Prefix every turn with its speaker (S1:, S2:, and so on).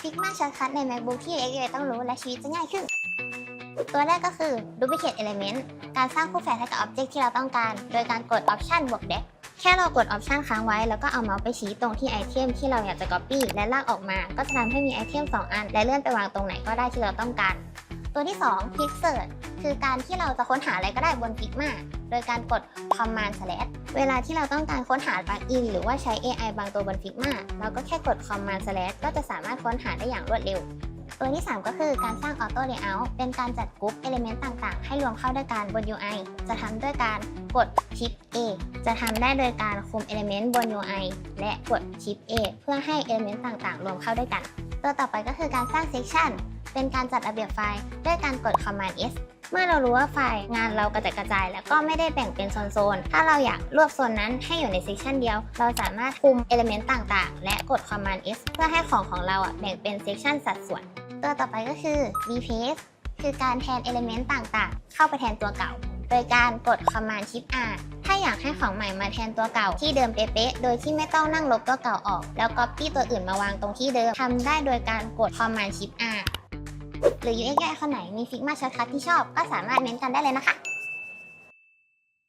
S1: Figma Shortcut ใน MacBook ที่ UX ต้องรู้และชีวิตจะง่ายขึ้น ตัวแรกก็คือ Duplicate Element การสร้างคู่แฝดให้กับ Object ที่เราต้องการ โดยการกด Option บวก Deck แค่เรากด Option ค้างไว้ แล้วก็เอาเมาส์ไปชี้ตรงที่ไอเทมที่เราอยากจะ Copy และลากออกมา ก็จะทำให้มีไอเทม2 อัน และเลื่อนไปวางตรงไหนก็ได้ที่เราต้องการ ตัวที่ 2 Quick Search คือการที่เราจะค้นหาอะไรก็ได้บน Figma โดยการกด Command slash เวลาที่เราต้องการค้นหาปลั๊กอินหรือว่าใช้ AI บางตัวบน Figma เราก็แค่กด Command slash ก็จะสามารถค้นหาได้อย่างรวดเร็ว ตัวที่ 3 ก็คือการสร้าง Auto Layout เป็นการจัดกรุ๊ป Element ต่างๆ ให้รวมเข้าด้วยกันบน UI จะทำด้วยการกด Shift A จะทำได้โดยการคุม Element บน UI และกด Shift A เพื่อให้ Element ต่างๆ รวมเข้าด้วยกัน ตัวต่อไปก็คือการสร้าง Section เป็นการจัดระเบียบไฟล์ด้วยการกด Command S เมื่อเรารู้ว่าไฟล์งานเรากระจัดกระจาย แล้วก็ไม่ได้แบ่งเป็นโซนๆ ถ้าเราอยากรวบโซนนั้นให้อยู่ในเซสชันเดียว เราสามารถคุม Element ต่างๆ และกด Command S เพื่อให้ของของเราอะแบ่งเป็นเซสชันสัดส่วน ตัวต่อไปก็คือ replace คือการแทน Element ต่างๆ เข้าไปแทนตัวเก่า โดยการกด Command Shift R ถ้าอยากให้ของใหม่มาแทนตัวเก่าที่เดิมเป๊ะๆ โดยที่ไม่ต้องนั่งลบตัวเก่าออก แล้ว Copy ตัวอื่นมาวางตรงที่เดิมทำได้โดยการกด Command Shift R หรือ UX UI คนไหนมี Figma Shortcut ที่ชอบก็สามารถเม้นต์กันได้เลยนะคะ